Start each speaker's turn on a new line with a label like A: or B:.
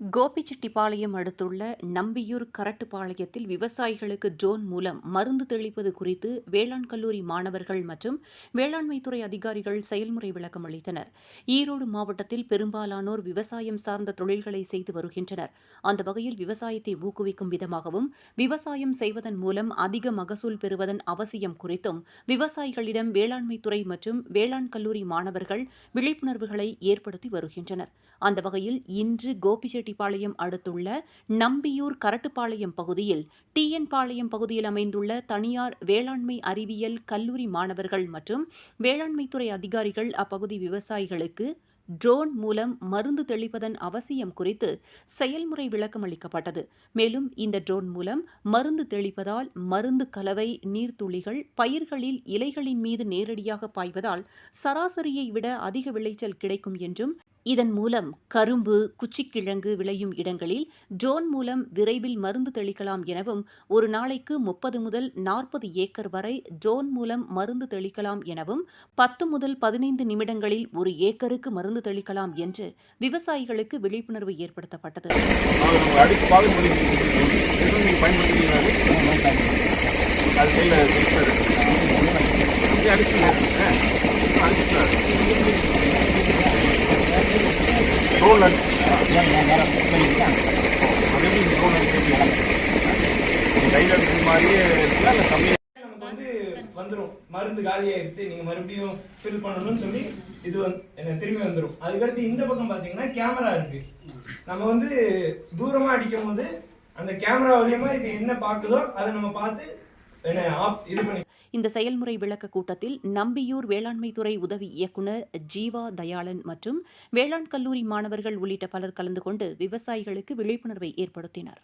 A: கோபிச்செட்டிப்பாளையம் அடுத்துள்ள நம்பியூர் கரட்டுப்பாளையத்தில் விவசாயிகளுக்கு ட்ரோன் மூலம் மருந்து தெளிப்பது குறித்து வேளாண் கல்லூரி மாணவர்கள் மற்றும் வேளாண்மைத்துறை அதிகாரிகள் செயல்முறை விளக்கம் அளித்தனர். ஈரோடு மாவட்டத்தில் பெரும்பாலானோர் விவசாயம் சார்ந்த தொழில்களை செய்து வருகின்றனர். அந்த வகையில் விவசாயத்தை ஊக்குவிக்கும் விதமாகவும் விவசாயம் செய்வதன் மூலம் அதிக மகசூல் பெறுவதன் அவசியம் குறித்தும் விவசாயிகளிடம் வேளாண்மைத்துறை மற்றும் வேளாண் கல்லூரி மாணவர்கள் விழிப்புணர்வுகளை ஏற்படுத்தி வருகின்றனர். அந்த வகையில் இன்று கோபிச்செட்டி கோபிச்செட்டிப்பாளையம் அடுத்துள்ள நம்பியூர் கரட்டுப்பாளையம் பகுதியில் டிஎன் பாளையம் பகுதியில் அமைந்துள்ள தனியார் வேளாண்மை அறிவியல் கல்லூரி மாணவர்கள் மற்றும் வேளாண்மைத்துறை அதிகாரிகள் அப்பகுதி விவசாயிகளுக்கு ட்ரோன் மூலம் மருந்து தெளிப்பதன் அவசியம் குறித்து செயல்முறை விளக்கம் அளிக்கப்பட்டது. மேலும் இந்த ட்ரோன் மூலம் மருந்து தெளிப்பதால் மருந்து கலவை நீர்த்துளிகள் பயிர்களில் இலைகளின் மீது நேரடியாக பாய்வதால் சராசரியை விட அதிக விளைச்சல் கிடைக்கும் என்றும் இதன் மூலம் கரும்பு குச்சிக்கிழங்கு விளையும் இடங்களில் ட்ரோன் மூலம் விரைவில் மருந்து தெளிக்கலாம் எனவும் ஒரு நாளைக்கு முப்பது முதல் நாற்பது ஏக்கர் வரை ட்ரோன் மூலம் மருந்து தெளிக்கலாம் எனவும் பத்து முதல் பதினைந்து நிமிடங்களில் ஒரு ஏக்கருக்கு மருந்து தெளிக்கலாம் என்று விவசாயிகளுக்கு விழிப்புணர்வு ஏற்படுத்தப்பட்டது.
B: அது அடிச்சுங்க கையில் மாதிரியே இருக்குல்ல கம்மியாக
C: நமக்கு வந்து வந்துடும் மருந்து காலி ஆயிருச்சு நீங்க மறுபடியும் ஃபில் பண்ணணும்னு சொல்லி இது வந்து என்ன திரும்பி வந்துடும் அதுக்கடுத்து இந்த பக்கம் பாத்தீங்கன்னா கேமரா இருக்கு நம்ம வந்து தூரமா அடிக்கும் போது அந்த கேமரா வழியமா இது என்ன பாக்குதோ அதை நம்ம பார்த்து
A: இந்த செயல்முறை விளக்க கூட்டத்தில் நம்பியூர் வேளாண்மைத்துறை உதவி இயக்குநர் ஜீவா தயாளன் மற்றும் வேளாண் கல்லூரி மாணவர்கள் உள்ளிட்ட பலர் கலந்து கொண்டு விவசாயிகளுக்கு விழிப்புணர்வை ஏற்படுத்தினர்.